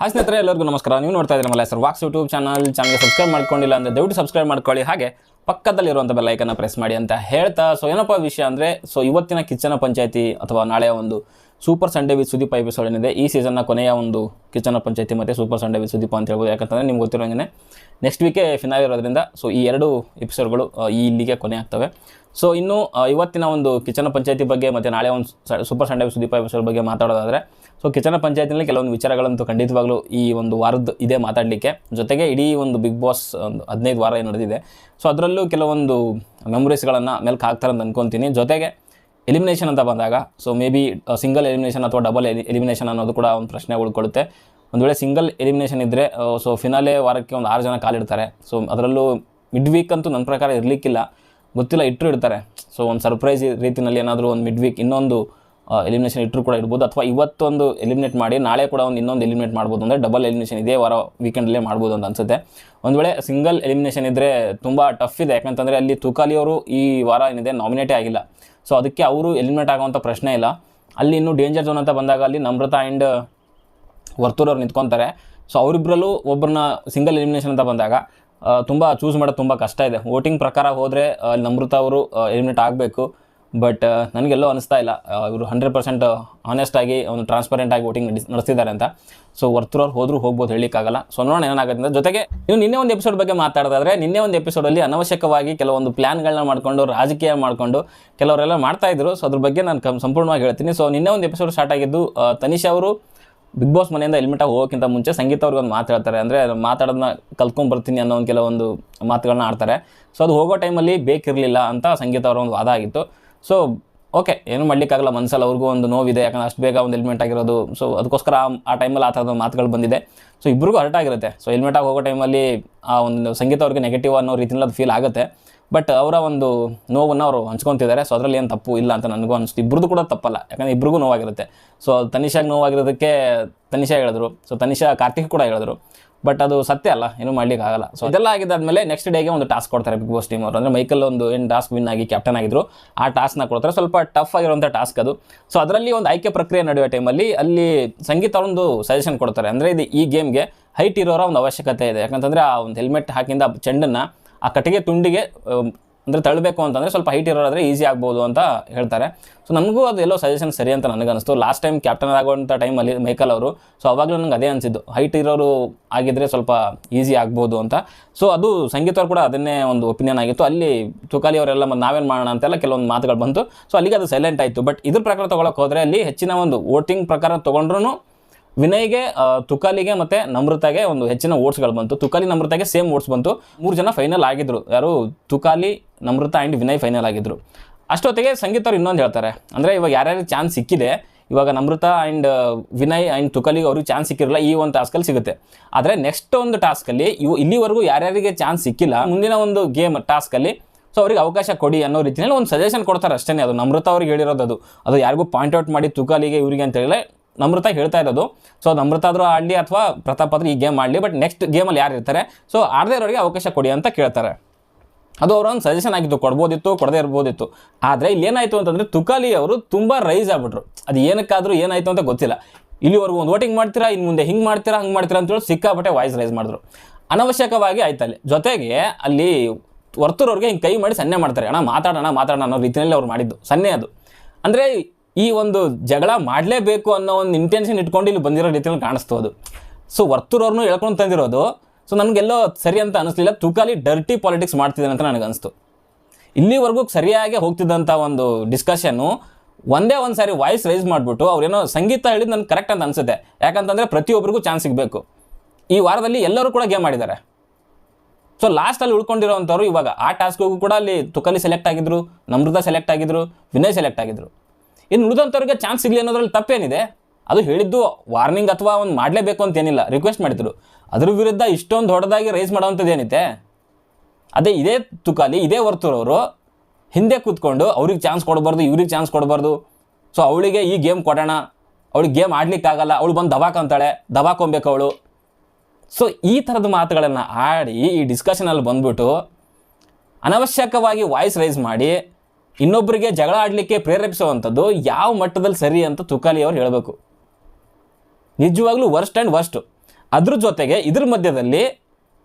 Hi ಸ್ನೇಹಿತರೆ, ಎಲ್ಲರಿಗೂ ನಮಸ್ಕಾರ. ನೀವು ನೋಡ್ತಾ ಇದ್ರೆ Malla sir walks YouTube channel. ಚಾನಲ್ಗೆ ಸಬ್ಸ್ಕ್ರೈಬ್ ಮಾಡ್ಕೊಂಡಿಲ್ಲ ಅಂದರೆ ದಯವಿಟ್ಟು ಸಬ್ಸ್ಕ್ರೈಬ್ ಮಾಡ್ಕೊಳ್ಳಿ. ಹಾಗೆ ಪಕ್ಕದಲ್ಲಿರುವಂಥ ಬೆಲ್ಲೈಕನ್ನು ಪ್ರೆಸ್ ಮಾಡಿ ಅಂತ ಹೇಳ್ತಾ. ಸೊ ಏನಪ್ಪ ವಿಷಯ ಅಂದರೆ ಸೊ ಇವತ್ತಿನ ಕಿಚ್ಚನ ಪಂಚಾಯಿತಿ ಅಥವಾ ನಾಳೆ ಒಂದು super Sunday with Sudeep episode ಏನಿದೆ ಈ ಸೀಸನ್ನ ಕೊನೆಯ ಒಂದು ಕಿಚನ್ ಪಂಚಾಯತಿ ಮತ್ತು ಸೂಪರ್ ಸಂಡೇ ವಿತ್ ಸುದೀಪ ಅಂತ ಹೇಳ್ಬೋದು. ಯಾಕಂತಂದರೆ ನಿಮ್ಗೆ ಗೊತ್ತಿರೋಂಗೆ ನೆಕ್ಸ್ಟ್ ವೀಕೆ ಫಿನಾಲ್ ಇರೋದ್ರಿಂದ ಸೊ ಈ ಎರಡು ಎಪಿಸೋಡ್ಗಳು ಈ ಇಲ್ಲಿಗೆ ಕೊನೆ ಆಗ್ತವೆ. ಸೊ ಇನ್ನು ಇವತ್ತಿನ ಒಂದು ಕಿಚನ ಪಂಚಾಯತಿ ಬಗ್ಗೆ ಮತ್ತು ನಾಳೆ ಒಂದು ಸೂಪರ್ ಸಂಡೇ ಸುದೀಪ ಎಪಿಸೋಡ್ ಬಗ್ಗೆ ಮಾತಾಡೋದಾದರೆ ಸೊ ಕಿಚನ ಪಂಚಾಯತಿನಲ್ಲಿ ಕೆಲವೊಂದು ವಿಚಾರಗಳಂತೂ ಖಂಡಿತವಾಗ್ಲೂ ಈ ಒಂದು ವಾರದ ಇದೆ ಮಾತಾಡಲಿಕ್ಕೆ. ಜೊತೆಗೆ ಇಡೀ ಒಂದು ಬಿಗ್ ಬಾಸ್ ಒಂದು ಹದಿನೈದು ವಾರ ಏನು ನಡೆದಿದೆ. ಸೊ ಅದರಲ್ಲೂ ಕೆಲವೊಂದು ಮೆಮೊರೀಸ್ಗಳನ್ನು ಮೆಲ್ಕ್ ಹಾಕ್ತಾರೆ ಅಂತ ಅನ್ಕೊತೀನಿ. ಜೊತೆಗೆ ಎಲಿಮಿನೇಷನ್ ಅಂತ ಬಂದಾಗ so may be single elimination ಅಥವಾ ಡಬಲ್ ಎಲಿಮಿನೇಷನ್ ಅನ್ನೋದು ಕೂಡ ಒಂದು ಪ್ರಶ್ನೆ ಉಳ್ಕೊಳ್ಳುತ್ತೆ ಒಂದು ವೇಳೆ ಸಿಂಗಲ್ ಎಲಿಮಿನೇಷನ್ ಇದ್ದರೆ ಸೊ ಫಿನಾಲೆ ವಾರಕ್ಕೆ ಒಂದು ಆರು ಜನ ಕಾಲಿಡ್ತಾರೆ. ಸೊ ಅದರಲ್ಲೂ ಮಿಡ್ ವೀಕ್ ಅಂತೂ ನನ್ನ ಪ್ರಕಾರ ಇರಲಿಕ್ಕಿಲ್ಲ. ಗೊತ್ತಿಲ್ಲ ಇಟ್ಟರು ಇಡ್ತಾರೆ. ಸೊ ಒಂದು ಸರ್ಪ್ರೈಸ್ ರೀತಿಯಲ್ಲಿ ಏನಾದರೂ ಒಂದು ಮಿಡ್ ವೀಕ್ ಇನ್ನೊಂದು ಎಲಿಮಿನೇಷನ್ ಇಟ್ಟರು ಕೂಡ ಇಡ್ಬೋದು. ಅಥವಾ ಇವತ್ತೊಂದು ಎಲಿಮಿನೇಟ್ ಮಾಡಿ ನಾಳೆ ಕೂಡ ಒಂದು ಇನ್ನೊಂದು ಎಲಿಮಿನೇಟ್ ಮಾಡ್ಬೋದು ಅಂದರೆ ಡಬಲ್ ಎಲಿಮಿನೇಷನ್ ಇದೇ ವಾರ ವೀಕೆಂಡಲ್ಲೇ ಮಾಡ್ಬೋದು ಅಂತ ಅನ್ಸುತ್ತೆ. ಒಂದು ವೇಳೆ ಸಿಂಗಲ್ ಎಲಿಮಿನೇಷನ್ ಇದ್ದರೆ ತುಂಬ ಟಫ್ ಇದೆ. ಯಾಕಂತಂದರೆ ಅಲ್ಲಿ ತುಕಾಲಿ ಅವರು ಈ ವಾರ ಏನಿದೆ ನಾಮಿನೇಟೇ ಆಗಿಲ್ಲ. ಸೊ ಅದಕ್ಕೆ ಅವರು ಎಲಿಮಿನೇಟ್ ಆಗುವಂಥ ಪ್ರಶ್ನೆ ಇಲ್ಲ. ಅಲ್ಲಿ ಇನ್ನೂ ಡೇಂಜರ್ ಝೋನ್ ಅಂತ ಬಂದಾಗ ಅಲ್ಲಿ ನಮ್ರತ ಆ್ಯಂಡ್ ವರ್ತೂರವ್ರು ನಿಂತ್ಕೊತಾರೆ. ಸೊ ಅವರಿಬ್ಬರಲ್ಲೂ ಒಬ್ಬರನ್ನ ಸಿಂಗಲ್ ಎಲಿಮಿನೇಷನ್ ಅಂತ ಬಂದಾಗ ತುಂಬ ಚೂಸ್ ಮಾಡೋದು ತುಂಬ ಕಷ್ಟ ಇದೆ. ವೋಟಿಂಗ್ ಪ್ರಕಾರ ಹೋದರೆ, ಅಲ್ಲಿ ನಮೃತ ಅವರು ಎಲಿಮಿನೇಟ್ ಆಗಬೇಕು. ಬಟ್ ನನಗೆಲ್ಲೋ ಅನಿಸ್ತಾ ಇಲ್ಲ. ಇವರು ಹಂಡ್ರೆಡ್ ಪರ್ಸೆಂಟ್ ಆನೆಸ್ಟಾಗಿ ಒಂದು ಟ್ರಾನ್ಸ್ಪರೆಂಟ್ ಆಗಿ ವೋಟಿಂಗ್ ನಡೆಸ್ತಿದ್ದಾರೆ ಅಂತ. ಸೊ ವರ್ತೂರವ್ರು ಹೋದರೂ ಹೋಗ್ಬೋದು ಹೇಳಿಕ್ಕಾಗಲ್ಲ ಸೊ ನೋಡೋಣ ಏನಾಗುತ್ತೆ. ಜೊತೆಗೆ ನೀವು ನಿನ್ನೆ ಒಂದು ಎಪಿಸೋಡ್ ಬಗ್ಗೆ ಮಾತಾಡೋದಾದ್ರೆ, ನಿನ್ನೆ ಒಂದು ಎಪಿಸೋಡಲ್ಲಿ ಅನವಶ್ಯಕವಾಗಿ ಕೆಲವೊಂದು ಪ್ಲ್ಯಾನ್ಗಳನ್ನ ಮಾಡಿಕೊಂಡು, ರಾಜಕೀಯ ಮಾಡಿಕೊಂಡು ಕೆಲವರೆಲ್ಲ ಮಾಡ್ತಾ ಇದ್ರು. ಸೊ ಅದ್ರ ಬಗ್ಗೆ ನಾನು ಸಂಪೂರ್ಣವಾಗಿ ಹೇಳ್ತೀನಿ. ಸೊ ನಿನ್ನೆ ಒಂದು ಎಪಿಸೋಡ್ ಸ್ಟಾರ್ಟ್ ಆಗಿದ್ದು ತನಿಷ್ ಅವರು ಬಿಗ್ ಬಾಸ್ ಮನೆಯಿಂದ ಹೆಲ್ಮೆಟ್ ಆಗಿ ಹೋಗೋಕ್ಕಿಂತ ಮುಂಚೆ ಸಂಗೀತ ಅವ್ರಿಗೆ ಒಂದು ಮಾತು ಹೇಳ್ತಾರೆ. ಅಂದರೆ ಮಾತಾಡೋದನ್ನ ಕಲ್ತ್ಕೊಂಡ್ ಬರ್ತೀನಿ ಅನ್ನೋ ಒಂದು ಕೆಲವೊಂದು ಮಾತುಗಳನ್ನ ಆಡ್ತಾರೆ. ಸೊ ಅದು ಹೋಗೋ ಟೈಮಲ್ಲಿ ಬೇಕಿರಲಿಲ್ಲ ಅಂತ ಸಂಗೀತ ಅವರ ಒಂದು ವಾದ ಆಗಿತ್ತು. ಸೊ ಓಕೆ ಏನು ಮಾಡಲಿಕ್ಕಾಗಲ್ಲ ಮನಸ್ಸಲ್ಲಿ ಅವ್ರಿಗೂ ಒಂದು ನೋವಿದೆ. ಯಾಕಂದ್ರೆ ಅಷ್ಟು ಬೇಗ ಒಂದು ಹೆಲ್ಮೆಟ್ ಆಗಿರೋದು. ಸೊ ಅದಕ್ಕೋಸ್ಕರ ಆ- ಟೈಮಲ್ಲಿ ಆ ಥರದ ಮಾತುಗಳು ಬಂದಿದೆ. ಸೊ ಇಬ್ಬರಿಗೂ ಹರ್ಟ್ ಆಗಿರುತ್ತೆ. ಸೊ ಹೆಲ್ಮೆಟ್ ಆಗಿ ಹೋಗೋ ಟೈಮಲ್ಲಿ ಆ ಒಂದು ಸಂಗೀತ ಅವ್ರಿಗೆ ನೆಗೆಟಿವ್ ಅನ್ನೋ ರೀತಿಯಲ್ಲಿ ಅದು ಫೀಲ್ ಆಗುತ್ತೆ. ಬಟ್ ಅವರ ಒಂದು ನೋವನ್ನು ಅವರು ಹಂಚ್ಕೊತಿದ್ದಾರೆ. ಸೊ ಅದರಲ್ಲಿ ಏನು ತಪ್ಪು ಇಲ್ಲ ಅಂತ ನನಗೂ ಅನಿಸ್ತು. ಇಬ್ಬರದು ಕೂಡ ತಪ್ಪಲ್ಲ. ಯಾಕಂದರೆ ಇಬ್ರಿಗೂ ನೋವಾಗಿರುತ್ತೆ. ಸೊ ತನಿಷಾಗೆ ನೋವಾಗಿರೋದಕ್ಕೆ ತನಿಷಾ ಹೇಳಿದ್ರು. ಸೊ ತನಿಷಾ ಕಾರ್ತಿಕ್ ಕೂಡ ಹೇಳಿದ್ರು. ಬಟ್ ಅದು ಸತ್ಯ ಅಲ್ಲ ಏನು ಮಾಡ್ಲಿಕ್ಕೆ ಆಗಲ್ಲ. ಸೊ ಇದೆಲ್ಲ ಆಗಿದ್ದಾದ್ಮೇಲೆ ನೆಕ್ಸ್ಟ್ ಡೇಗೆ ಒಂದು ಟಾಸ್ಕ್ ಕೊಡ್ತಾರೆ ಬಿಗ್ ಬಾಸ್ ಟೀಮ್ ಅವರು. ಅಂದರೆ ಮೈಕಲ್ ಒಂದು ಏನು ಟಾಸ್ಕ್ ವಿನ್ ಆಗಿ ಕ್ಯಾಪ್ಟನ್ ಆಗಿದ್ರು ಆ ಟಾಸ್ಕ್ನ ಕೊಡ್ತಾರೆ. ಸ್ವಲ್ಪ ಟಫ್ ಆಗಿರುವಂಥ ಟಾಸ್ಕ್ ಅದು. ಸೊ ಅದರಲ್ಲಿ ಒಂದು ಆಯ್ಕೆ ಪ್ರಕ್ರಿಯೆ ನಡೆಯುವ ಟೈಮಲ್ಲಿ ಅಲ್ಲಿ ಸಂಗೀತ ಒಂದು ಸಜೆಷನ್ ಕೊಡ್ತಾರೆ. ಅಂದರೆ ಇದು ಈ ಗೇಮ್ಗೆ ಹೈಟ್ ಇರೋರ ಒಂದು ಅವಶ್ಯಕತೆ ಇದೆ. ಯಾಕಂತಂದರೆ ಆ ಒಂದು ಹೆಲ್ಮೆಟ್ ಹಾಕಿಂದ ಚೆಂಡನ್ನು ಆ ಕಟ್ಟಿಗೆ ತುಂಡಿಗೆ ಅಂದರೆ ತಳ್ಳಬೇಕು ಅಂತಂದರೆ ಸ್ವಲ್ಪ ಹೈಟ್ ಇರೋರಾದರೆ ಈಸಿ ಆಗ್ಬೋದು ಅಂತ ಹೇಳ್ತಾರೆ. ಸೊ ನನಗೂ ಅದು ಎಲ್ಲೋ ಸಜೆಷನ್ ಸರಿ ಅಂತ ನನಗನ್ನಿಸ್ತು ಲಾಸ್ಟ್ ಟೈಮ್ ಕ್ಯಾಪ್ಟನ್ ಆಗುವಂಥ ಟೈಮಲ್ಲಿ ಮೈಕಲ್ ಅವರು ಸೊ ಅವಾಗಲೂ ನನಗೆ ಅದೇ ಅನಿಸಿದ್ದು. ಹೈಟ್ ಇರೋರು ಆಗಿದ್ದರೆ ಸ್ವಲ್ಪ ಈಸಿ ಆಗ್ಬೋದು ಅಂತ. ಸೊ ಅದು ಸಂಗೀತವ್ರು ಕೂಡ ಅದನ್ನೇ ಒಂದು ಒಪಿನಿಯನ್ ಆಗಿತ್ತು. ಅಲ್ಲಿ ತುಕಾಲಿ ಅವರೆಲ್ಲ ಮತ್ತು ನಾವೇನು ಮಾಡೋಣ ಅಂತೆಲ್ಲ ಕೆಲವೊಂದು ಮಾತುಗಳು ಬಂತು. ಸೊ ಅಲ್ಲಿಗೆ ಅದು ಸೈಲೆಂಟ್ ಆಯಿತು. ಬಟ್ ಇದ್ರ ಪ್ರಕಾರ ತೊಗೊಳಕ್ಕೆ ಹೋದರೆ ಅಲ್ಲಿ ಹೆಚ್ಚಿನ ಒಂದು ವೋಟಿಂಗ್ ಪ್ರಕಾರ ತೊಗೊಂಡ್ರೂ ವಿನಯ್ಗೆ ತುಕಾಲಿಗೆ ಮತ್ತು ನಮ್ರತಾಗೆ ಒಂದು ಹೆಚ್ಚಿನ ಓಟ್ಸ್ಗಳು ಬಂತು. ತುಕಾಲಿ, ನಮ್ರತಾಗೆ ಸೇಮ್ ಓಟ್ಸ್ ಬಂತು. ಮೂರು ಜನ ಫೈನಲ್ ಆಗಿದ್ರು. ಯಾರು? ತುಕಾಲಿ, ನಮ್ರತ ಆ್ಯಂಡ್ ವಿನಯ್ ಫೈನಲ್ ಆಗಿದ್ರು. ಅಷ್ಟೊತ್ತಿಗೆ ಸಂಗೀತ ಅವ್ರು ಇನ್ನೊಂದು ಹೇಳ್ತಾರೆ. ಅಂದರೆ ಇವಾಗ ಯಾರ್ಯಾರು ಚಾನ್ಸ್ ಸಿಕ್ಕಿದೆ, ಇವಾಗ ನಮೃತ ಆ್ಯಂಡ್ ವಿನಯ್ ಆ್ಯಂಡ್ ತುಕಾಲಿಗೆ ಅವ್ರಿಗೆ ಚಾನ್ಸ್ ಸಿಕ್ಕಿರಲ್ಲ, ಈ ಒಂದು ಟಾಸ್ಕಲ್ಲಿ ಸಿಗುತ್ತೆ. ಆದರೆ ನೆಕ್ಸ್ಟ್ ಒಂದು ಟಾಸ್ಕಲ್ಲಿ ಇವು ಇಲ್ಲಿವರೆಗೂ ಯಾರ್ಯಾರಿಗೆ ಚಾನ್ಸ್ ಸಿಕ್ಕಿಲ್ಲ, ಮುಂದಿನ ಒಂದು ಗೇಮ್ ಟಾಸ್ಕಲ್ಲಿ ಸೊ ಅವ್ರಿಗೆ ಅವಕಾಶ ಕೊಡಿ ಅನ್ನೋ ರೀತಿಯಲ್ಲಿ ಒಂದು ಸಜೆಷನ್ ಕೊಡ್ತಾರೆ ಅಷ್ಟೇ ಅದು ನಮೃತ ಅವ್ರಿಗೆ ಹೇಳಿರೋದು ಅದು. ಅದು ಯಾರಿಗೂ ಪಾಯಿಂಟ್ ಔಟ್ ಮಾಡಿ ತುಕಾಲಿಗೆ, ಇವರಿಗೆ ಅಂತ ನಮ್ರತ ಹೇಳ್ತಾ ಇರೋದು. ಸೊ ನಮ್ರತ ಆದರೂ ಆಡಲಿ ಅಥವಾ ಪ್ರತಾಪ್ ಆದರೂ ಈ ಗೇಮ್ ಆಡಲಿ ಬಟ್ ನೆಕ್ಸ್ಟ್ ಗೇಮಲ್ಲಿ ಯಾರು ಇರ್ತಾರೆ? ಸೊ ಆಡದೇ ಇರೋರಿಗೆ ಅವಕಾಶ ಕೊಡಿ ಅಂತ ಕೇಳ್ತಾರೆ. ಅದು ಅವರೊಂದು ಸಜೆಷನ್ ಆಗಿತ್ತು ಕೊಡ್ಬೋದಿತ್ತು, ಕೊಡದೇ ಇರ್ಬೋದಿತ್ತು. ಆದರೆ ಇಲ್ಲಿ ಏನಾಯಿತು ಅಂತಂದರೆ ತುಕಾಲಿ ಅವರು ತುಂಬ ರೈಸ್ ಆಗ್ಬಿಟ್ರು. ಅದು ಏನಕ್ಕಾದರೂ ಏನಾಯಿತು ಅಂತ ಗೊತ್ತಿಲ್ಲ. ಇಲ್ಲಿವರೆಗೂ ಒಂದು ವೋಟಿಂಗ್ ಮಾಡ್ತೀರಾ ಇನ್ನು ಮುಂದೆ ಹಿಂಗೆ ಮಾಡ್ತೀರಾ, ಹಂಗೆ ಮಾಡ್ತೀರಾ ಅಂತೇಳಿ ಸಿಕ್ಕಾಪಟ್ಟೆ ವಾಯ್ಸ್ ರೈಸ್ ಮಾಡಿದ್ರು. ಅನವಶ್ಯಕವಾಗಿ ಆಯ್ತಲ್ಲಿ ಜೊತೆಗೆ ಅಲ್ಲಿ ವರ್ತೂರವ್ರಿಗೆ ಹಿಂಗೆ ಕೈ ಮಾಡಿ ಸನ್ನೆ ಮಾಡ್ತಾರೆ. ಅಣ್ಣ, ಮಾತಾಡೋಣ ಮಾತಾಡೋಣ ಅನ್ನೋ ರೀತಿಯಲ್ಲಿ ಅವ್ರು ಮಾಡಿದ್ದು. ಸನ್ನೆ ಅದು. ಅಂದರೆ ಈ ಒಂದು ಜಗಳ ಮಾಡಲೇಬೇಕು ಅನ್ನೋ ಒಂದು ಇಂಟೆನ್ಷನ್ ಇಟ್ಕೊಂಡು ಇಲ್ಲಿ ಬಂದಿರೋ ರೀತಿಯಲ್ಲಿ ಕಾಣಿಸ್ತೋದು ಸೊ ವರ್ತೂರವ್ರನ್ನೂ ಹೇಳ್ಕೊಂಡು ತಂದಿರೋದು ಸೊ ನನಗೆಲ್ಲೋ ಸರಿ ಅಂತ ಅನಿಸ್ಲಿಲ್ಲ, ತುಕಾಲಿ ಡರ್ಟಿ ಪಾಲಿಟಿಕ್ಸ್ ಮಾಡ್ತಿದ್ದಾನೆ ಅಂತ ನನಗೆ ಅನಿಸ್ತು ಇಲ್ಲಿವರೆಗೂ ಸರಿಯಾಗಿ ಹೋಗ್ತಿದ್ದಂಥ ಒಂದು ಡಿಸ್ಕಷನ್ನು ಒಂದೇ ಒಂದು ಸಾರಿ ವಾಯ್ಸ್ ರೈಸ್ ಮಾಡಿಬಿಟ್ಟು ಅವ್ರೇನೋ ಸಂಗೀತ ಹೇಳಿದ್ದು ನನಗೆ ಕರೆಕ್ಟ್ ಅಂತ ಅನಿಸುತ್ತೆ. ಯಾಕಂತಂದರೆ ಪ್ರತಿಯೊಬ್ಬರಿಗೂ ಚಾನ್ಸ್ ಸಿಗಬೇಕು. ಈ ವಾರದಲ್ಲಿ ಎಲ್ಲರೂ ಕೂಡ ಗೇಮ್ ಮಾಡಿದ್ದಾರೆ ಸೊ ಲಾಸ್ಟಲ್ಲಿ ಉಳ್ಕೊಂಡಿರೋವಂಥವ್ರು ಇವಾಗ ಆ ಟಾಸ್ಕ್ಗೂ ಕೂಡ ಅಲ್ಲಿ ತುಕಲಿ ಸೆಲೆಕ್ಟ್ ಆಗಿದ್ರು ನಮೃತ ಸೆಲೆಕ್ಟ್ ಆಗಿದ್ರು, ವಿನಯ್ ಸೆಲೆಕ್ಟ್ ಆಗಿದ್ರು. ಇನ್ನು ಉಳಿದಂಥವ್ರಿಗೆ ಚಾನ್ಸ್ ಸಿಗಲಿ ಅನ್ನೋದ್ರಲ್ಲಿ ತಪ್ಪೇನಿದೆ. ಅದು ಹೇಳಿದ್ದು ವಾರ್ನಿಂಗ್ ಅಥವಾ ಒಂದು ಮಾಡಲೇಬೇಕು ಅಂತ ಏನಿಲ್ಲ. ರಿಕ್ವೆಸ್ಟ್ ಮಾಡಿದ್ರು. ಅದ್ರ ವಿರುದ್ಧ ಇಷ್ಟೊಂದು ದೊಡ್ಡದಾಗಿ ರೈಸ್ ಮಾಡೋವಂಥದ್ದು ಏನಿದೆ? ಅದೇ ಇದೇ ತುಕಾಲಿ, ಇದೇ ವರ್ತೂರವರು ಹಿಂದೆ ಕೂತ್ಕೊಂಡು ಅವ್ರಿಗೆ ಚಾನ್ಸ್ ಕೊಡಬಾರ್ದು, ಇವ್ರಿಗೆ ಚಾನ್ಸ್ ಕೊಡಬಾರ್ದು. ಸೊ ಅವಳಿಗೆ ಈ ಗೇಮ್ ಕೊಡೋಣ. ಅವಳಿಗೆ ಗೇಮ್ ಆಡಲಿಕ್ಕಾಗಲ್ಲ. ಅವಳು ಬಂದು ದಬಾಕಂತಾಳೆ ದಬಾಕೊಬೇಕು ಅವಳು. ಸೊ ಈ ಥರದ ಮಾತುಗಳನ್ನು ಆಡಿ ಈ ಡಿಸ್ಕಷನಲ್ಲಿ ಬಂದ್ಬಿಟ್ಟು ಅನವಶ್ಯಕವಾಗಿ ವಾಯ್ಸ್ ರೈಸ್ ಮಾಡಿ ಇನ್ನೊಬ್ಬರಿಗೆ ಜಗಳ ಆಡಲಿಕ್ಕೆ ಪ್ರೇರೇಪಿಸುವಂಥದ್ದು ಯಾವ ಮಟ್ಟದಲ್ಲಿ ಸರಿ ಅಂತ ತುಕಾಲಿ ಅವರು ಹೇಳಬೇಕು. ನಿಜವಾಗ್ಲೂ ವರ್ಸ್ಟ್ ಆ್ಯಂಡ್ ವರ್ಸ್ಟು ಅದ್ರ ಜೊತೆಗೆ ಇದ್ರ ಮಧ್ಯದಲ್ಲಿ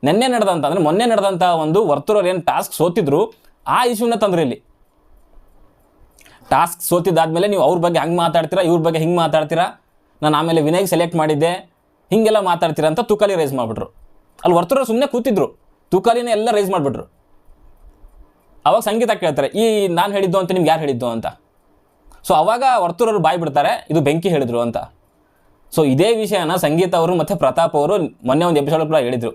ನಿನ್ನೆ ನಡೆದಂಥ ಅಂದರೆ ಮೊನ್ನೆ ನಡೆದಂಥ ಒಂದು ವರ್ತೂರವ್ರು ಏನು ಟಾಸ್ಕ್ ಸೋತಿದ್ರು, ಆ ಇಶ್ಯೂನ ತಂದ್ರೆ ಇಲ್ಲಿ. ಟಾಸ್ಕ್ ಸೋತಿದ್ದಾದ್ಮೇಲೆ ನೀವು ಅವ್ರ ಬಗ್ಗೆ ಹಂಗೆ ಮಾತಾಡ್ತೀರಾ, ಇವ್ರ ಬಗ್ಗೆ ಹಿಂಗೆ ಮಾತಾಡ್ತೀರಾ? ನಾನು ಆಮೇಲೆ ವಿನಯ್ ಸೆಲೆಕ್ಟ್ ಮಾಡಿದ್ದೆ, ಹಿಂಗೆಲ್ಲ ಮಾತಾಡ್ತೀರಾ ಅಂತ ತುಕಾಲಿ ರೈಸ್ ಮಾಡಿಬಿಟ್ರು. ಅಲ್ಲಿ ವರ್ತೂರವ್ರು ಸುಮ್ಮನೆ ಕೂತಿದ್ರು. ತುಕಾಲಿನ ಎಲ್ಲ ರೈಸ್ ಮಾಡಿಬಿಟ್ರು. ಅವಾಗ ಸಂಗೀತ ಕೇಳ್ತಾರೆ, ಈ ನಾನು ಹೇಳಿದ್ದು ಅಂತ ನಿಮ್ಗೆ ಯಾರು ಹೇಳಿದ್ದು ಅಂತ. ಸೊ ಅವಾಗ ವರ್ತೂರವರು ಬಾಯಿ ಬಿಡ್ತಾರೆ, ಇದು ಬೆಂಕಿ ಹೇಳಿದ್ರು ಅಂತ. ಸೊ ಇದೇ ವಿಷಯನ ಸಂಗೀತ ಅವರು ಮತ್ತು ಪ್ರತಾಪ್ ಅವರು ಮೊನ್ನೆ ಒಂದು ಎಪಿಸೋಡ್ ಕೂಡ ಹೇಳಿದರು.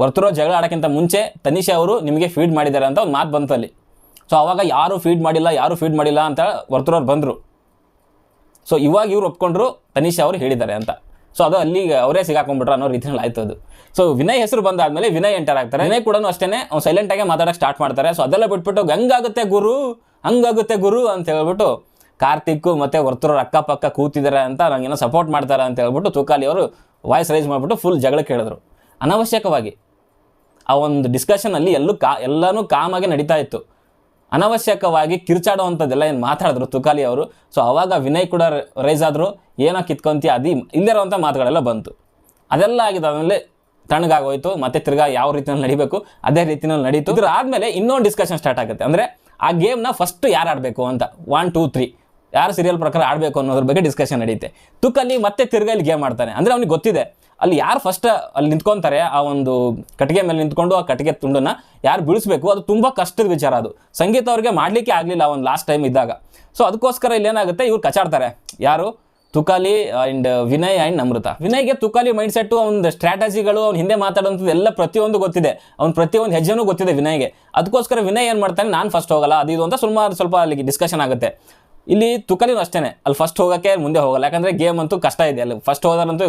ವರ್ತೂರು ಜಗಳ ಆಡೋಕ್ಕಿಂತ ಮುಂಚೆ ತನಿಷಾ ಅವರು ನಿಮಗೆ ಫೀಡ್ ಮಾಡಿದ್ದಾರೆ ಅಂತ ಒಂದು ಮಾತು ಬಂತು ಅಲ್ಲಿ ಸೊ ಅವಾಗ ಯಾರು ಫೀಡ್ ಮಾಡಿಲ್ಲ, ಯಾರು ಫೀಡ್ ಮಾಡಿಲ್ಲ ಅಂತ ವರ್ತೂರವ್ರು ಬಂದರು. ಸೊ ಇವಾಗ ಇವ್ರು ಒಪ್ಕೊಂಡ್ರು ತನಿಷಾ ಅವರು ಹೇಳಿದ್ದಾರೆ ಅಂತ. ಸೊ ಅದು ಅಲ್ಲಿಗೆ ಅವರೇ ಸಿಗಾಕೊಂಡ್ಬಿಟ್ರು ಅನ್ನೋ ರೀತಿಯಲ್ಲಿ ಆಯ್ತು ಅದು. ಸೊ ವಿನಯ್ ಹೆಸರು ಬಂದಾದ್ಮೇಲೆ ವಿನಯ್ ಎಂಟರ್ ಆಗ್ತಾರೆ. ವಿನಯ್ ಕೂಡ ಅಷ್ಟೇ ಅವ್ನು ಸೈಲೆಂಟಾಗೆ ಮಾತಾಡೋಕೆ ಸ್ಟಾರ್ಟ್ ಮಾಡ್ತಾರೆ. ಸೊ ಅದೆಲ್ಲ ಬಿಟ್ಬಿಟ್ಟು ಗಂಗಾಗುತ್ತೆ ಗುರು, ಹಂಗಾಗುತ್ತೆ ಗುರು ಅಂತ ಹೇಳ್ಬಿಟ್ಟು ಕಾರ್ತಿಕ್ ಮತ್ತೆ ವರ್ತೂರವ್ರ ಅಕ್ಕಪಕ್ಕ ಕೂತಿದ್ದಾರೆ ಅಂತ ನಂಗೇನೋ ಸಪೋರ್ಟ್ ಮಾಡ್ತಾರೆ ಅಂತ ಹೇಳ್ಬಿಟ್ಟು ತುಕಾಲಿ ಅವರು ವಾಯ್ಸ್ ರೈಸ್ ಮಾಡಿಬಿಟ್ಟು ಫುಲ್ ಜಗಳಕ್ಕೆ ಕೇಳಿದ್ರು. ಅನವಶ್ಯಕವಾಗಿ ಆ ಒಂದು ಡಿಸ್ಕಷನಲ್ಲಿ ಎಲ್ಲೂ ಕಾ ಎಲ್ಲನೂ ಕಾಮಾಗಿ ನಡೀತಾ ಇತ್ತು. ಅನವಶ್ಯಕವಾಗಿ ಕಿರ್ಚಾಡುವಂಥದ್ದೆಲ್ಲ ಏನು ಮಾತಾಡಿದ್ರು ತುಕಾಲಿ ಅವರು. ಸೊ ಅವಾಗ ವಿನಯ್ ಕೂಡ ರೈಸ್ ಆದರು. ಏನೋ ಕಿತ್ಕೊಂತೀಯ, ಅದಿ ಇಲ್ಲಿರುವಂಥ ಮಾತುಗಳೆಲ್ಲ ಬಂತು. ಅದೆಲ್ಲ ಆಗಿದ್ದಾದಮೇಲೆ ತಣ್ಣಗಾಗೋಯ್ತು, ಮತ್ತೆ ತಿರ್ಗಾ ಯಾವ ರೀತಿಯಲ್ಲಿ ನಡಿಬೇಕು, ಅದೇ ರೀತಿಯಲ್ಲಿ ನಡೀತು. ಇದ್ರ ಆದಮೇಲೆ ಇನ್ನೊಂದು ಡಿಸ್ಕಷನ್ ಸ್ಟಾರ್ಟ್ ಆಗುತ್ತೆ. ಅಂದರೆ ಆ ಗೇಮ್ನ ಫಸ್ಟ್ ಯಾರು ಆಡಬೇಕು ಅಂತ? ಒನ್ ಟೂ ತ್ರೀ ಯಾರು ಸೀರಿಯಲ್ ಪ್ರಕಾರ ಆಡಬೇಕು ಅನ್ನೋದ್ರ ಬಗ್ಗೆ ಡಿಸ್ಕಷನ್ ನಡೆಯುತ್ತೆ ತುಕ್ಕಲ್ಲಿ ಮತ್ತೆ ತಿರ್ಗಾ ಇಲ್ಲಿ ಗೇಮ್ ಆಡ್ತಾನೆ. ಅಂದರೆ ಅವ್ನಿಗೆ ಗೊತ್ತಿದೆ. ಅಲ್ಲಿ ಯಾರು ಫಸ್ಟ್ ಅಲ್ಲಿ ನಿಂತ್ಕೊತಾರೆ, ಆ ಒಂದು ಕಟ್ಟಿಗೆ ಮೇಲೆ ನಿಂತ್ಕೊಂಡು ಆ ಕಟ್ಟಿಗೆ ತುಂಡನ್ನ ಯಾರು ಬೀಳಿಸ್ಬೇಕು, ಅದು ತುಂಬ ಕಷ್ಟದ ವಿಚಾರ ಅದು. ಸಂಗೀತ ಅವ್ರಿಗೆ ಮಾಡಲಿಕ್ಕೆ ಆಗಲಿಲ್ಲ ಒಂದು ಲಾಸ್ಟ್ ಟೈಮ್ ಇದ್ದಾಗ. ಸೊ ಅದಕ್ಕೋಸ್ಕರ ಇಲ್ಲಿ ಏನಾಗುತ್ತೆ, ಇವ್ರು ಕಚಾಡ್ತಾರೆ ಯಾರು? Tukali and Vinay and Amrita. ವಿನಯ್ಗೆ Tukali mind set ಒಂದು ಸ್ಟ್ರಾಟಜಿಗಳು ಅವ್ನು ಹಿಂದೆ ಮಾತಾಡೋಂಥದ್ದು ಎಲ್ಲ ಪ್ರತಿಯೊಂದು ಗೊತ್ತಿದೆ. ಅವ್ನು ಪ್ರತಿಯೊಂದು ಹೆಜ್ಜೆನೂ ಗೊತ್ತಿದೆ ವಿನಯ್ಗೆ. ಅದಕ್ಕೋಸ್ಕರ ವಿನಯ್ ಏನು ಮಾಡ್ತಾನೆ, ನಾನು ಫಸ್ಟ್ ಹೋಗಲ್ಲ, ಅದು ಇದು ಅಂತ ಸುಮಾರು ಸ್ವಲ್ಪ ಅಲ್ಲಿಗೆ ಡಿಸ್ಕಷನ್ ಆಗುತ್ತೆ. ಇಲ್ಲಿ ತುಕಲಿನೂ ಅಷ್ಟೇ ಅಲ್ಲಿ ಫಸ್ಟ್ ಹೋಗೋಕ್ಕೆ ಮುಂದೆ ಹೋಗಲ್ಲ. ಯಾಕಂದರೆ ಗೇಮ್ ಅಂತೂ ಕಷ್ಟ ಇದೆ. ಅಲ್ಲಿ ಫಸ್ಟ್ ಹೋದಾರಂತೂ